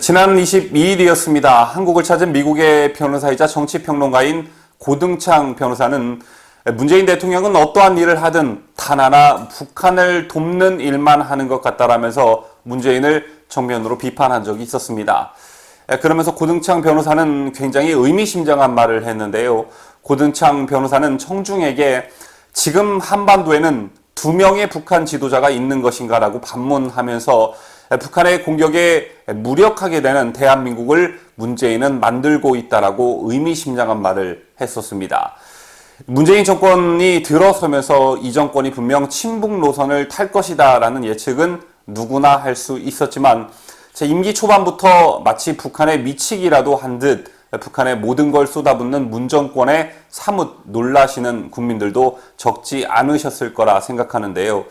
지난 22일이었습니다. 한국을 찾은 미국의 변호사이자 정치평론가인 고등창 변호사는 문재인 대통령은 어떠한 일을 하든 단 하나 북한을 돕는 일만 하는 것 같다라면서 문재인을 정면으로 비판한 적이 있었습니다. 그러면서 고등창 변호사는 굉장히 의미심장한 말을 했는데요. 고등창 변호사는 청중에게 지금 한반도에는 두 명의 북한 지도자가 있는 것인가라고 반문하면서 북한의 공격에 무력하게 되는 대한민국을 문재인은 만들고 있다라고 의미심장한 말을 했었습니다. 문재인 정권이 들어서면서 이 정권이 분명 친북 노선을 탈 것이다라는 예측은 누구나 할 수 있었지만 제 임기 초반부터 마치 북한에 미치기라도 한 듯 북한의 모든 걸 쏟아붓는 문 정권에 사뭇 놀라시는 국민들도 적지 않으셨을 거라 생각하는데요.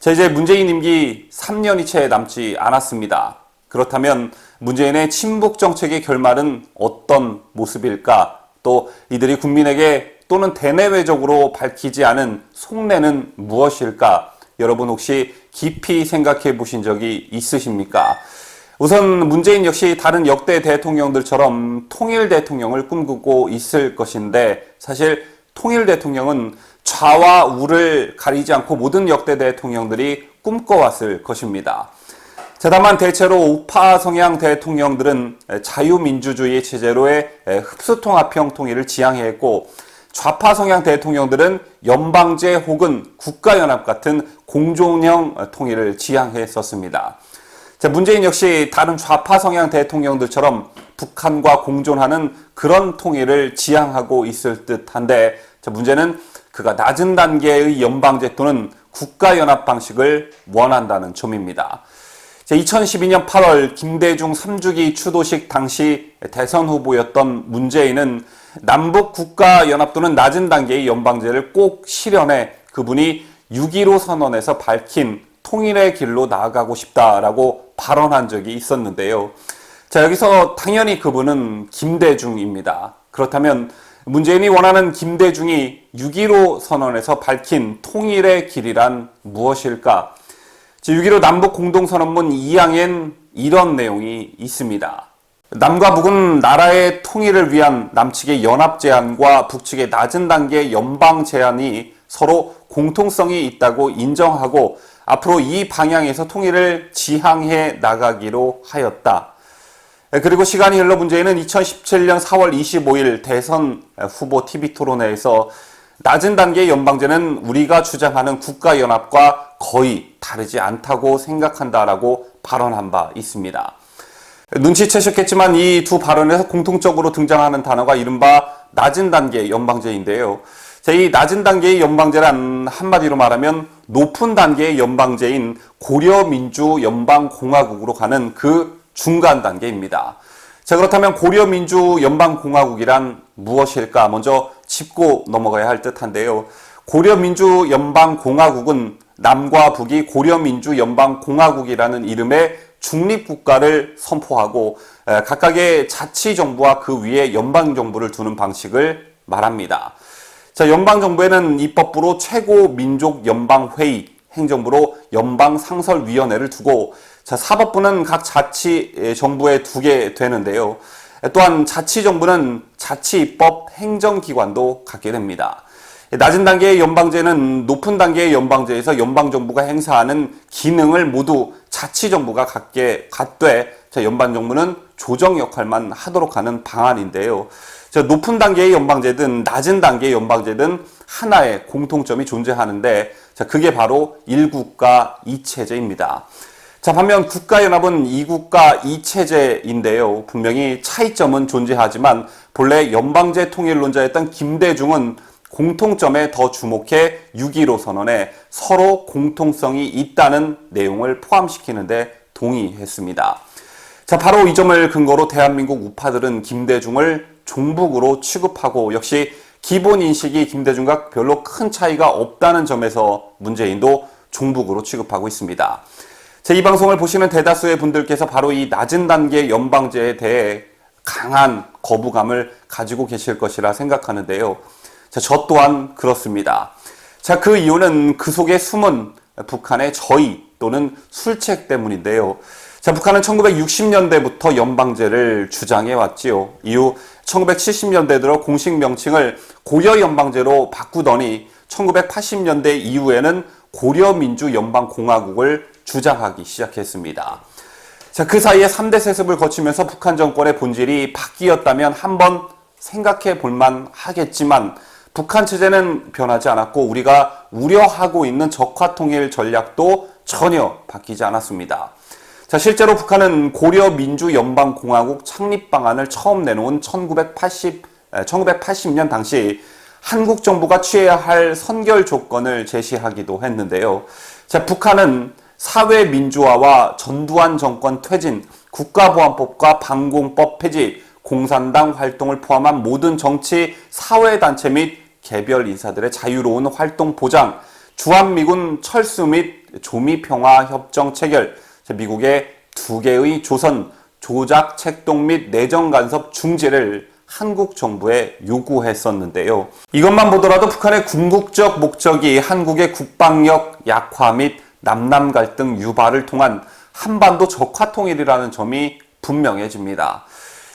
자, 이제 문재인 임기 3년이 채 남지 않았습니다. 그렇다면 문재인의 친북 정책의 결말은 어떤 모습일까? 또 이들이 국민에게 또는 대내외적으로 밝히지 않은 속내는 무엇일까? 여러분 혹시 깊이 생각해 보신 적이 있으십니까? 우선 문재인 역시 다른 역대 대통령들처럼 통일 대통령을 꿈꾸고 있을 것인데 사실 통일 대통령은 좌와 우를 가리지 않고 모든 역대 대통령들이 꿈꿔왔을 것입니다. 자, 다만 대체로 우파 성향 대통령들은 자유민주주의 체제로의 흡수통합형 통일을 지향했고 좌파 성향 대통령들은 연방제 혹은 국가연합 같은 공존형 통일을 지향했었습니다. 자, 문재인 역시 다른 좌파 성향 대통령들처럼 북한과 공존하는 그런 통일을 지향하고 있을 듯한데 자, 문제는 그가 낮은 단계의 연방제 또는 국가연합 방식을 원한다는 점입니다. 2012년 8월 김대중 3주기 추도식 당시 대선 후보였던 문재인은 남북 국가 연합 또는 낮은 단계의 연방제를 꼭 실현해 그분이 6.15 선언에서 밝힌 통일의 길로 나아가고 싶다라고 발언한 적이 있었는데요. 자, 여기서 당연히 그분은 김대중입니다. 그렇다면 문재인이 원하는 김대중이 6.15 선언에서 밝힌 통일의 길이란 무엇일까? 6.15 남북 공동선언문 2항엔 이런 내용이 있습니다. 남과 북은 나라의 통일을 위한 남측의 연합 제안과 북측의 낮은 단계 연방 제안이 서로 공통성이 있다고 인정하고 앞으로 이 방향에서 통일을 지향해 나가기로 하였다. 그리고 시간이 흘러 문재인은 2017년 4월 25일 대선 후보 TV 토론회에서 낮은 단계의 연방제는 우리가 주장하는 국가연합과 거의 다르지 않다고 생각한다라고 발언한 바 있습니다. 눈치채셨겠지만 이 두 발언에서 공통적으로 등장하는 단어가 이른바 낮은 단계 연방제인데요. 이 낮은 단계의 연방제란 한마디로 말하면 높은 단계의 연방제인 고려민주연방공화국으로 가는 그 중간 단계입니다. 자, 그렇다면 고려민주연방공화국이란 무엇일까? 먼저 짚고 넘어가야 할 듯한데요. 고려민주연방공화국은 남과 북이 고려민주연방공화국이라는 이름의 중립국가를 선포하고 각각의 자치정부와 그 위에 연방정부를 두는 방식을 말합니다. 자, 연방정부에는 입법부로 최고민족연방회의, 행정부로 연방상설위원회를 두고 자, 사법부는 각 자치 정부에 두게 되는데요. 또한 자치 정부는 자치 입법 행정기관도 갖게 됩니다. 낮은 단계의 연방제는 높은 단계의 연방제에서 연방정부가 행사하는 기능을 모두 자치정부가 갖게 갖되 연방정부는 조정 역할만 하도록 하는 방안인데요. 높은 단계의 연방제든 낮은 단계의 연방제든 하나의 공통점이 존재하는데 그게 바로 1국가 2체제입니다. 자, 반면 국가연합은 이국가 이체제인데요. 분명히 차이점은 존재하지만 본래 연방제 통일론자였던 김대중은 공통점에 더 주목해 6.15 선언에 서로 공통성이 있다는 내용을 포함시키는데 동의했습니다. 자, 바로 이 점을 근거로 대한민국 우파들은 김대중을 종북으로 취급하고 역시 기본 인식이 김대중과 별로 큰 차이가 없다는 점에서 문재인도 종북으로 취급하고 있습니다. 제 이 방송을 보시는 대다수의 분들께서 바로 이 낮은 단계 연방제에 대해 강한 거부감을 가지고 계실 것이라 생각하는데요. 자, 저 또한 그렇습니다. 자, 그 이유는 그 속에 숨은 북한의 저희 또는 술책 때문인데요. 자, 북한은 1960년대부터 연방제를 주장해 왔지요. 이후 1970년대 들어 공식 명칭을 고려 연방제로 바꾸더니 1980년대 이후에는 고려민주연방공화국을 주장하기 시작했습니다. 자, 그 사이에 3대 세습을 거치면서 북한 정권의 본질이 바뀌었다면 한번 생각해 볼만 하겠지만 북한 체제는 변하지 않았고 우리가 우려하고 있는 적화 통일 전략도 전혀 바뀌지 않았습니다. 자, 실제로 북한은 고려 민주 연방 공화국 창립 방안을 처음 내놓은 1980, 1980년 당시 한국 정부가 취해야 할 선결 조건을 제시하기도 했는데요. 자, 북한은 사회 민주화와 전두환 정권 퇴진, 국가보안법과 방공법 폐지, 공산당 활동을 포함한 모든 정치, 사회단체 및 개별 인사들의 자유로운 활동 보장, 주한미군 철수 및 조미평화 협정 체결, 미국의 두 개의 조선, 조작 책동 및 내정 간섭 중지를 한국 정부에 요구했었는데요. 이것만 보더라도 북한의 궁극적 목적이 한국의 국방력 약화 및 남남 갈등 유발을 통한 한반도 적화 통일이라는 점이 분명해집니다.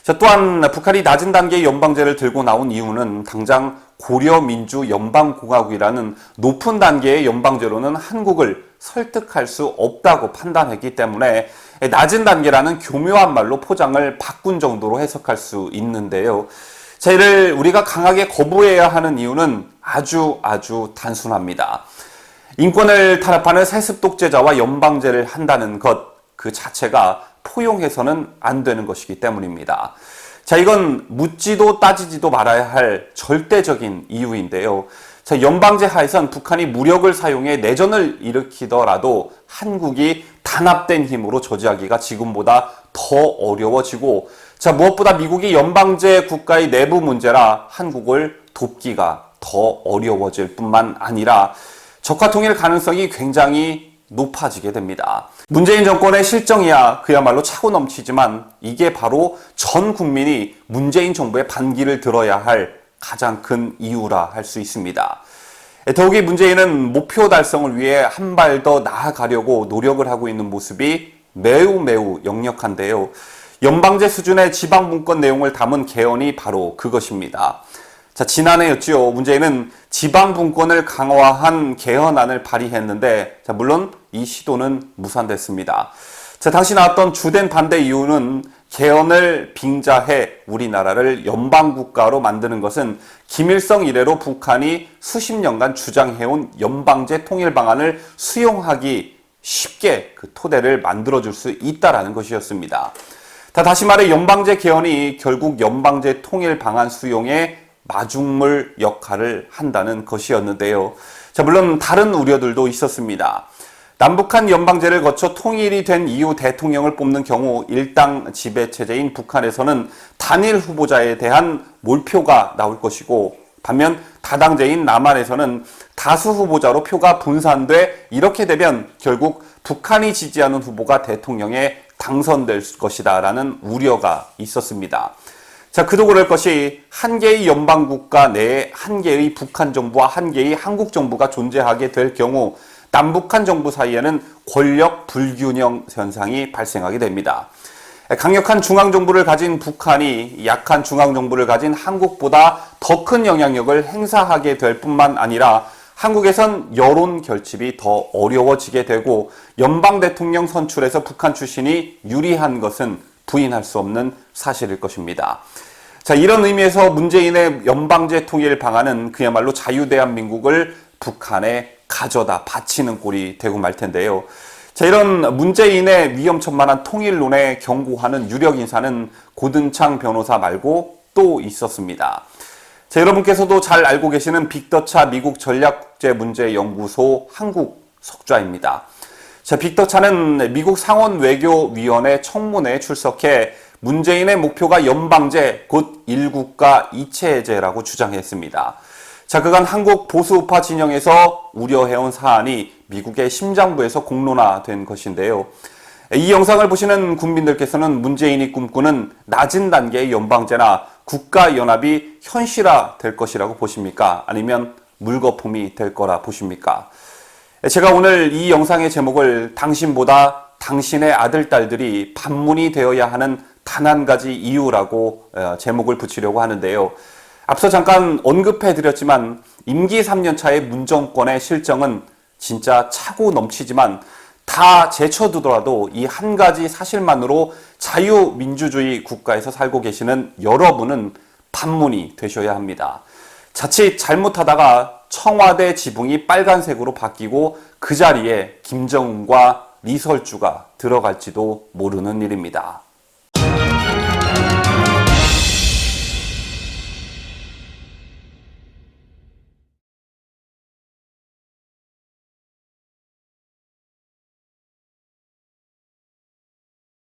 자, 또한 북한이 낮은 단계의 연방제를 들고 나온 이유는 당장 고려민주연방공화국이라는 높은 단계의 연방제로는 한국을 설득할 수 없다고 판단했기 때문에 낮은 단계라는 교묘한 말로 포장을 바꾼 정도로 해석할 수 있는데요. 자, 이를 우리가 강하게 거부해야 하는 이유는 아주 아주 단순합니다. 인권을 탄압하는 세습 독재자와 연방제를 한다는 것 그 자체가 포용해서는 안 되는 것이기 때문입니다. 자, 이건 묻지도 따지지도 말아야 할 절대적인 이유인데요. 자, 연방제 하에선 북한이 무력을 사용해 내전을 일으키더라도 한국이 단합된 힘으로 저지하기가 지금보다 더 어려워지고 자, 무엇보다 미국이 연방제 국가의 내부 문제라 한국을 돕기가 더 어려워질 뿐만 아니라 적화 통일 가능성이 굉장히 높아지게 됩니다. 문재인 정권의 실정이야 그야말로 차고 넘치지만 이게 바로 전 국민이 문재인 정부의 반기를 들어야 할 가장 큰 이유라 할 수 있습니다. 더욱이 문재인은 목표 달성을 위해 한 발 더 나아가려고 노력을 하고 있는 모습이 매우 매우 역력한데요. 연방제 수준의 지방분권 내용을 담은 개헌이 바로 그것입니다. 자, 지난해였죠. 문재인은 지방 분권을 강화한 개헌안을 발의했는데, 자, 물론 이 시도는 무산됐습니다. 자, 당시 나왔던 주된 반대 이유는 개헌을 빙자해 우리나라를 연방국가로 만드는 것은 김일성 이래로 북한이 수십 년간 주장해온 연방제 통일 방안을 수용하기 쉽게 그 토대를 만들어줄 수 있다라는 것이었습니다. 다시 말해 연방제 개헌이 결국 연방제 통일 방안 수용에 마중물 역할을 한다는 것이었는데요. 자, 물론 다른 우려들도 있었습니다. 남북한 연방제를 거쳐 통일이 된 이후 대통령을 뽑는 경우 일당 지배 체제인 북한에서는 단일 후보자에 대한 몰표가 나올 것이고 반면 다당제인 남한에서는 다수 후보자로 표가 분산돼 이렇게 되면 결국 북한이 지지하는 후보가 대통령에 당선될 것이다라는 우려가 있었습니다. 자, 그도 그럴 것이 한 개의 연방 국가 내에 한 개의 북한 정부와 한 개의 한국 정부가 존재하게 될 경우 남북한 정부 사이에는 권력 불균형 현상이 발생하게 됩니다. 강력한 중앙 정부를 가진 북한이 약한 중앙 정부를 가진 한국보다 더 큰 영향력을 행사하게 될 뿐만 아니라 한국에선 여론 결집이 더 어려워지게 되고 연방 대통령 선출에서 북한 출신이 유리한 것은 부인할 수 없는 사실일 것입니다. 자, 이런 의미에서 문재인의 연방제 통일 방안은 그야말로 자유대한민국을 북한에 가져다 바치는 꼴이 되고 말 텐데요. 자, 이런 문재인의 위험천만한 통일론에 경고하는 유력 인사는 고든창 변호사 말고 또 있었습니다. 자, 여러분께서도 잘 알고 계시는 빅더차 미국 전략국제문제연구소 한국 석좌입니다. 자, 빅더차는 미국 상원 외교위원회 청문회에 출석해 문재인의 목표가 연방제, 곧 일국가 이체제라고 주장했습니다. 자, 그간 한국 보수우파 진영에서 우려해온 사안이 미국의 심장부에서 공론화된 것인데요. 이 영상을 보시는 국민들께서는 문재인이 꿈꾸는 낮은 단계의 연방제나 국가연합이 현실화 될 것이라고 보십니까? 아니면 물거품이 될 거라 보십니까? 제가 오늘 이 영상의 제목을 당신보다 당신의 아들, 딸들이 반문이 되어야 하는 단 한 가지 이유라고 어, 제목을 붙이려고 하는데요. 앞서 잠깐 언급해 드렸지만 임기 3년 차의 문정권의 실정은 진짜 차고 넘치지만 다 제쳐두더라도 이 한 가지 사실만으로 자유민주주의 국가에서 살고 계시는 여러분은 반문이 되셔야 합니다. 자칫 잘못하다가 청와대 지붕이 빨간색으로 바뀌고 그 자리에 김정은과 리설주가 들어갈지도 모르는 일입니다.